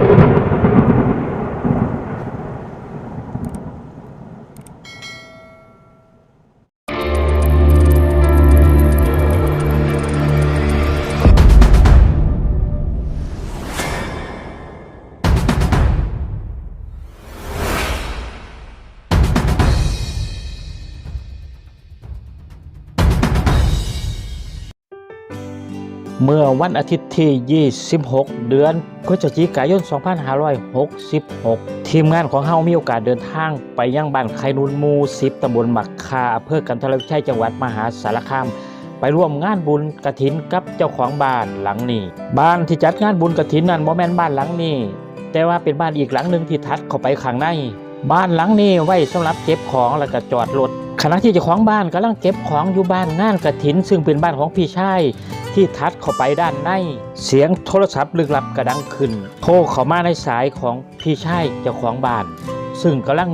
you เมื่อวันอาทิตย์ที่ 26 เดือนพฤศจิกายน 2566 ทีมงานของเฮามีโอกาสเดินทางไปยังบ้านไคนุนมู10ตำบลหมักคาอำเภอกันทรวิชัยจังหวัดมหาสารคาม ไปร่วมงานบุญกระถินกับเจ้าของบ้านหลังนี้ บ้านที่จัดงานบุญกระถินนั้นบ่แม่นบ้านหลังนี้ แต่ว่าเป็นบ้านอีกหลังหนึ่งที่ทัดเข้าไปข้างใน บ้านหลังนี้ไว้สำหรับเก็บของแล้วก็จอดรถขณะที่เจ้าของบ้านกำลังเก็บของอยู่บ้านงานกระถิน ซึ่งเป็นบ้านของพี่ชายที่ทัดเข้าไปด้านในเสียงโทรศัพท์ลึกลับกระดังขึ้นโทรเข้ามาในสายของพี่ชายเจ้าของบ้าน ซึ่งกำลัง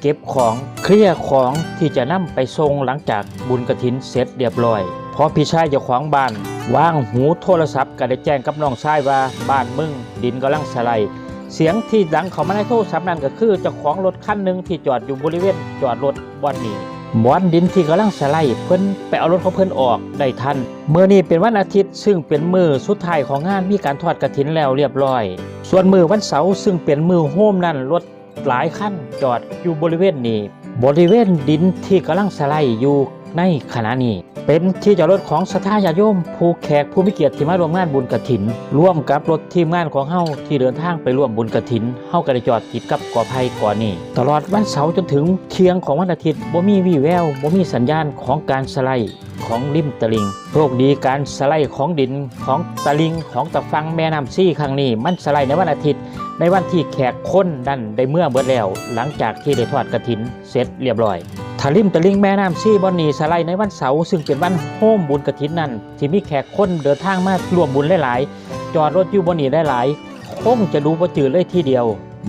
เก็บของเคลียร์ของที่จะนำไปส่งหลังจากบุญกระถินเสร็จเรียบร้อยพอพี่ชายเจ้าของบ้านวางหูโทรศัพท์ก็ได้แจ้งกับน้องชายว่าบ้านมึงดินกำลังสไลด์ เสียงที่ดังเข้ามาในโทรศัพท์นั่นก็คือเจ้าของรถคันหนึ่งที่จอดอยู่บริเวณจอดรถบอนนี้บอนดินที่กำลังสไลด์เพิ่นไปเอารถของเพิ่นออกได้ทันเมื่อนี้เป็นวันอาทิตย์ ซึ่งเป็นมือสุดท้ายของงานมีการทอดกระถินแล้วเรียบร้อย ส่วนมือวันเสาร์ซึ่งเป็นมือโฮมนั่นรถหลายคันจอดอยู่บริเวณนี้ บริเวณดินที่กำลังสไลด์อยู่ ในขณะนี้ เป็นที่จอดรถของสถาญาโยม ผู้แขกผู้มีเกียรติที่มาร่วมงานบุญกฐิน ร่วมกับรถทีมงานของเฮาที่เดินทางไปร่วมบุญกฐินเฮาก็ได้จอดติดกับกอไผ่ก่อนนี้ ตลอดวันเสาร์จนถึงเที่ยงของวันอาทิตย์บ่มีวี่แววบ่มีสัญญาณของการสไลด์ของริมตะลิงโชคดีการสไลด์ของดินของตะลิงของตะฟังแม่น้ำซี่ครั้งนี้ มันสไลด์ในวันอาทิตย์ ในวันที่แขกคนดันได้เมื่อเบิดแล้ว หลังจากที่ได้ทอดกระถินเสร็จเรียบร้อย ทาริมตะลิงแม่น้ำซี่บอนนีสไลในวันเสาร์ซึ่งเป็นวันโฮมบุญกระถินนั้นที่มีแขกคนเดินทางมาร่วมบุญหลายๆ จอดรถอยู่บนนีหลายๆคงจะดูบ่จืดเลยทีเดียว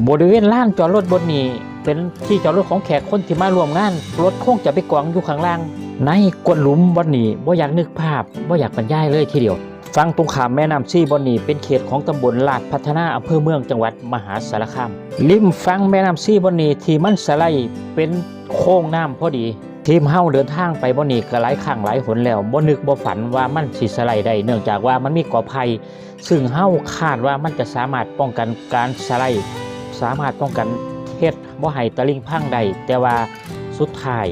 บริเวณลานจอดรถบนนีเป็นที่จอดรถของแขกคนที่มาร่วมงาน รถคงจะไปกองอยู่ข้างล่าง ในกวนหลุมบนนีบ่อยากนึกภาพบ่อยากบรรยายเลยทีเดียว ฟังตรงขามแม่น้ำซีบอนนี่เป็นเขตของตำบลลาดพัฒนาอำเภอเมืองจังหวัดมหาสารคามริมฟังแม่น้ำซีบอนนี่ที่มันสไลเป็นโค้งน้ำพอดี ทีมเฮาเดินทางไปบอนนี่ก็หลายครั้งหลายหนแล้วบ่นึกบ่ฝันว่ามันสิสไลได้เนื่องจากว่ามันมีกอไผ่ซึ่งเฮาคาดว่ามันจะสามารถป้องกันการสไลสามารถป้องกันเฮ็ดบ่ให้ตะลิงพังได้แต่ว่าสุดท้าย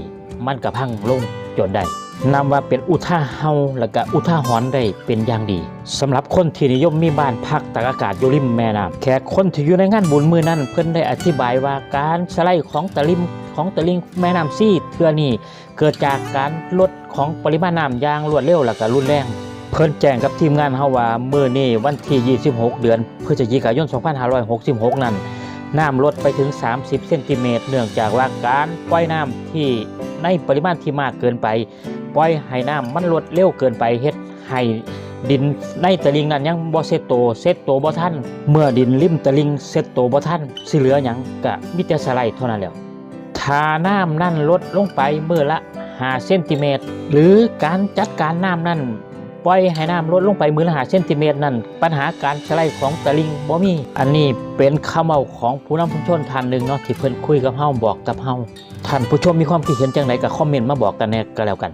มันก็พังลงจนได้ นำว่าเป็นอุท่าเฮาและก็อุท่าหรณ์ได้เป็นอย่างดีสำหรับคนที่นิยมมีบ้านพักตากอากาศอยู่ริมแม่น้ำแขกคนที่อยู่ในงานบุญมือนั้นเพิ่นได้อธิบายว่าการสไลด์ของตะลิมของตะลิงแม่น้ำซี่เทือนี้เกิดจากการลดของปริมาณน้ำอย่างรวดเร็วและก็รุนแรงเพิ่นแจ้งกับทีมงานเฮาว่ามื้อนี้วันที่ 26 เดือนพฤศจิกายน 2566 นั้นน้ำลดไปถึง 30 เซนติเมตร เนื่องจากว่าการปล่อยน้ำที่ในปริมาณที่มากเกินไป ปล่อยให้น้ำมันลดเร็วเกินไปเฮ็ดให้ดินในตะลิงนั้นยังบ่เซตโตเซตโตบ่ทันเมื่อดินริมตะลิงเซตโตบ่ทันสิเหลือหยังก็มีแต่สไลด์เท่านั้นแล้วถ้าน้ำนั่นลดลงไปเมื่อละ5เซนติเมตรหรือการจัดการน้ำนั่นปล่อยให้น้ำลดลงไปมือละ5เซนติเมตรนั่นปัญหาการสไลด์ของตะลิงบ่มี อันนี้เป็นคำเว้าของผู้นำชุมชนท่านหนึ่งเนาะที่เพิ่นคุยกับเฮาบอกกับเฮาท่านผู้ชมมีความคิดเห็นจังไดก็คอมเมนต์มาบอกกันแน่ก็แล้วกัน